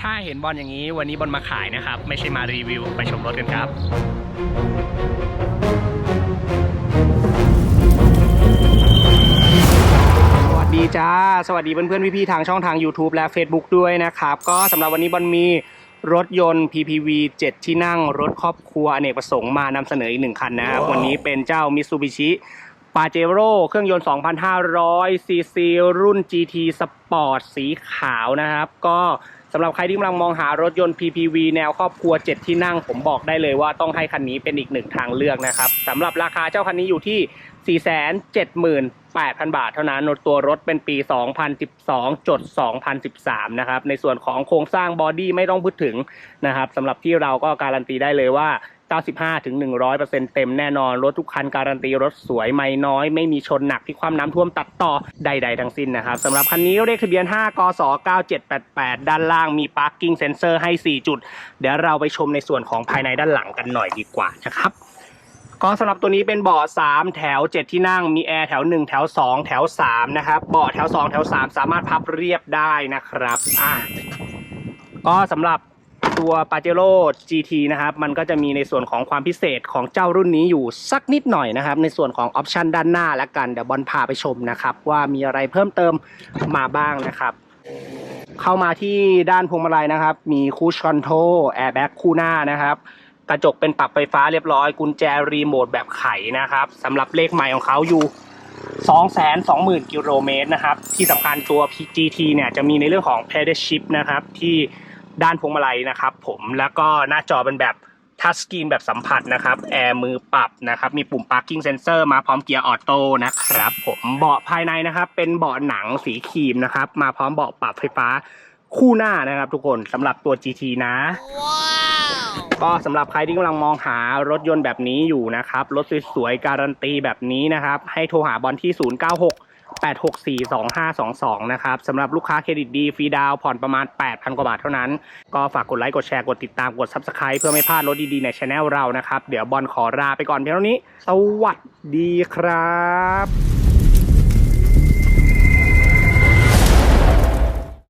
ถ้าเห็นบอลอย่างนี้วันนี้บอลมาขายนะครับ ไม่ใช่มารีวิวไปชมรถกันครับสวัสดีจ้า สวัสดีเพื่อนๆพี่ๆทางช่องทาง YouTube และ Facebook ด้วยนะครับ ก็สำหรับวันนี้บอลมีรถยนต์ PPV 7 ที่นั่งรถครอบครัวอเนกประสงค์มานำเสนออีกหนึ่งคันนะครับ วันนี้เป็นเจ้า Mitsubishi p a j e r o เครื่องยนต์ 2,500 cc รุ่น GT Sport สีขาวนะครับ ก็สำหรับใครที่กำลังมองหารถยนต์ PPV แนวครอบครัว 7 ที่นั่ง ผมบอกได้เลยว่าต้องให้คันนี้เป็นอีกหนึ่งทางเลือกนะครับสำหรับราคาเจ้าคันนี้อยู่ที่ 478,000 บาทเท่านั้นตัวรถเป็นปี 2012 จด 2013 นะครับ ในส่วนของโครงสร้างบอดี้ไม่ต้องพูดถึงนะครับสำหรับที่เราก็การันตีได้เลยว่า 95ถึง100%เต็มแน่นอน รถทุกคันการันตีรถสวยไม่น้อย ไม่มีชนหนักที่ความน้ำท่วมตัดต่อใด ๆ ทั้งสิ้นนะครับสำหรับคันนี้เลขทะเบียน 5 กส 9788 ด้านล่างมี parking sensor ให้ 4 จุด เดี๋ยวเราไปชมในส่วนของภายในด้านหลังกันหน่อยดีกว่านะครับก็สำหรับตัวนี้เป็นเบาะ3แถว 7 ที่นั่งมีแอร์แถว 1 แถว 2 แถว 3 นะครับเบาะแถว 2 แถว 3 สามารถพับเรียบได้นะครับอะก็สำหรับ ตัว p a j e r o GT นะครับ มันก็จะมีในส่วนของความพิเศษของเจ้ารุ่นนี้อยู่สักนิดหน่อยนะครับ ในส่วนของออปชันด้านหน้าและกัน เดี๋ยวบอลพาไปชมนะครับ ว่ามีอะไรเพิ่มเติมมาบ้างนะครับ เข้ามาที่ด้านพวงมาลัยนะครับ มีคูชคอนโทรแอร์แบ็กคู่หน้านะครับกระจกเป็นปรับไฟฟ้าเรียบร้อย กุญแจรีโมทแบบไขนะครับสำหรับเลขใหม่ของเขาอยู่ 220,000 กิโลเมตรนะครับ ที่สำคัญตัว GT เนี่ยจะมีในเรื่องของ pedal shift นะครับ ที่ ด้านพวงมาลัยนะครับ ผมแล้วก็หน้าจอเป็นแบบทัชสกรีนแบบสัมผัสนะครับแอร์มือปรับนะครับมีปุ่ม parking sensor มาพร้อมเกียร์ออโต้นะครับผมเบาะภายในนะครับเป็นเบาะหนังสีครีมนะครับมาพร้อมเบาะปรับไฟฟ้าคู่หน้านะครับทุกคนสำหรับตัว GT นะ ก็สำหรับใครที่กำลังมองหารถยนต์แบบนี้อยู่นะครับ รถสวยๆการันตีแบบนี้นะครับ ให้โทรหาบอลที่ 096 864 2522 นะครับสำหรับลูกค้าเครดิตดี ฟรีดาวผ่อนประมาณ 8,000 กว่าบาทเท่านั้น ก็ฝากกดไลค์ กดแชร์ กดติดตาม กด Subscribe เพื่อไม่พลาดรถดี ๆ ในช anel เรานะครับ เดี๋ยวบอลขอลาไปก่อนเพียงเท่านี้ สวัสดีครับ